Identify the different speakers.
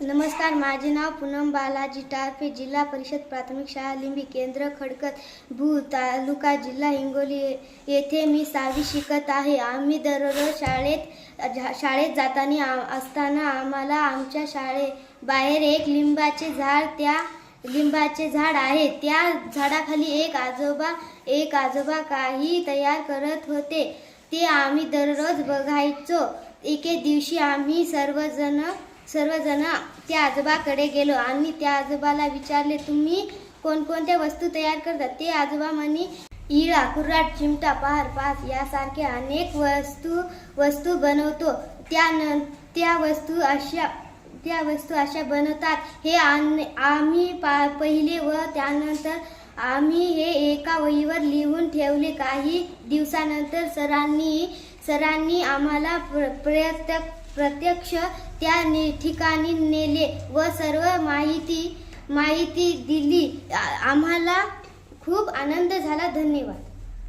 Speaker 1: नमस्कार माझे नाव पूनम बालाजी टारफे जिल्हा परिषद प्राथमिक शाळा लिंबी केंद्र खडकत भू तालुका जिल्हा हिंगोली येथे मी सहावी शिकत आहे. आम्ही दररोज शाळेत झा- शाळेत जाताना असताना आम्हाला आमच्या शाळे बाहेर एक लिंबाचे झाड त्या लिंबाचे झाड आहे. त्या झाडाखाली एक आजोबा एक आजोबा काही तयार करत होते. ते आम्ही दररोज बघायचो. एके दिवशी आम्ही सर्वजण सर्वजण त्या आजोबाकडे गेलो. आणि त्या आजोबाला विचारले तुम्ही कोणकोणत्या वस्तू तयार करता? ते आजोबा म्हणे इळा कुर्राट चिमटा पहार पास यासारखे अनेक वस्तू वस्तू बनवतो. त्या न त्या वस्तू अशा त्या वस्तू अशा बनवतात. हे आम्ही पा पहिले व त्यानंतर आम्ही हे एका वहीवर लिहून ठेवले. काही दिवसानंतर सरांनी सरांनी आम्हाला प्र प्रत्यक्ष प्रत्यक्ष त्या ने ठिकाणी नेले व सर्व माहिती माहिती दिली. आम्हाला खूप आनंद झाला. धन्यवाद.